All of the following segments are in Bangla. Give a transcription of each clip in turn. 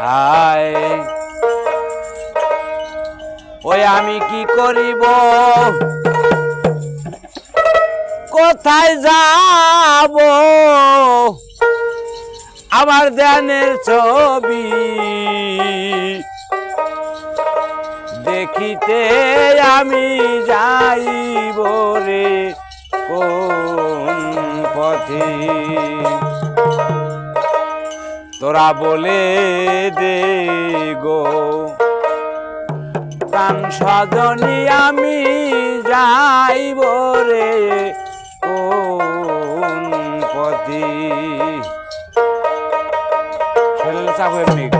হায়। ওই আমি কি করিব? কোথায় যাব? আমার ধ্যানের ছবি দেখিতে আমি যাইব রে কোন পথে? তোরা বলে দে গো। প্রাণ সজনী আমি যাইব রে কোন পথে? ছেলে এমনি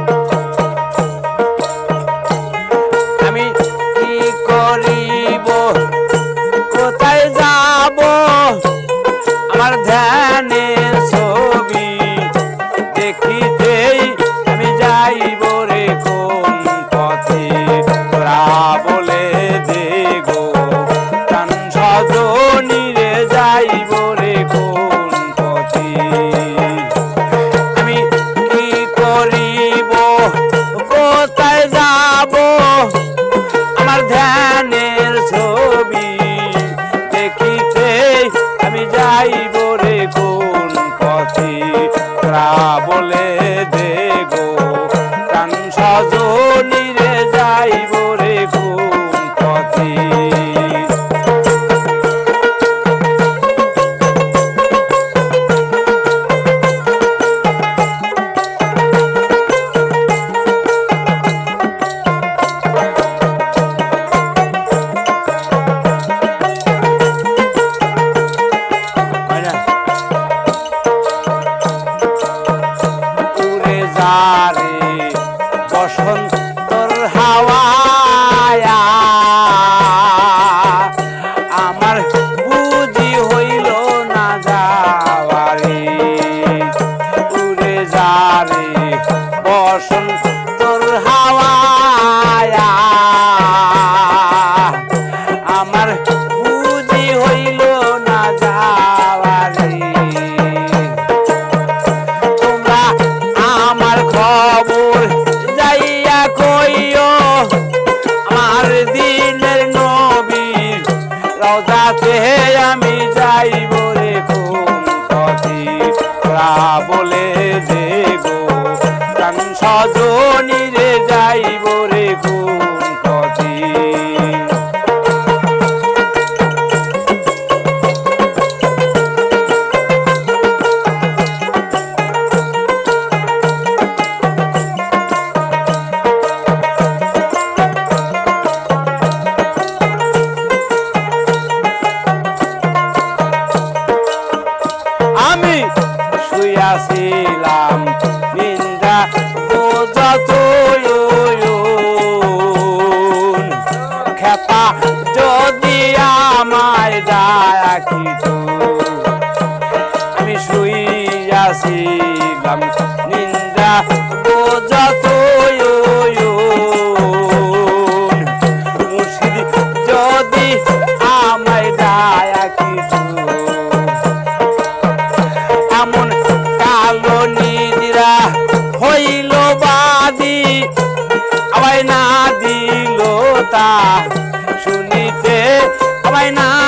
বসন্তর রওজাতে আমি শুইয়াছিলাম নিন্দা যদি আমায় ডাকিত এমন কালো নিদিরা হইল বাদি আমায় না দিল তা শুনিতে আমায় না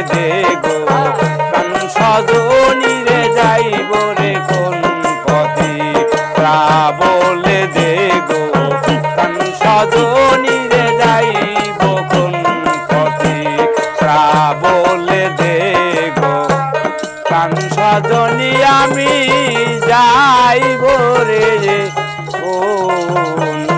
বলে দে প্রাণ সজনী রে যাইব রে কোন পথে? বলে দে গো। প্রাণ সজনী রে যাইব কোন পথে? তা বলে দে গো। প্রাণ সজনী আমি যাইব রে কোন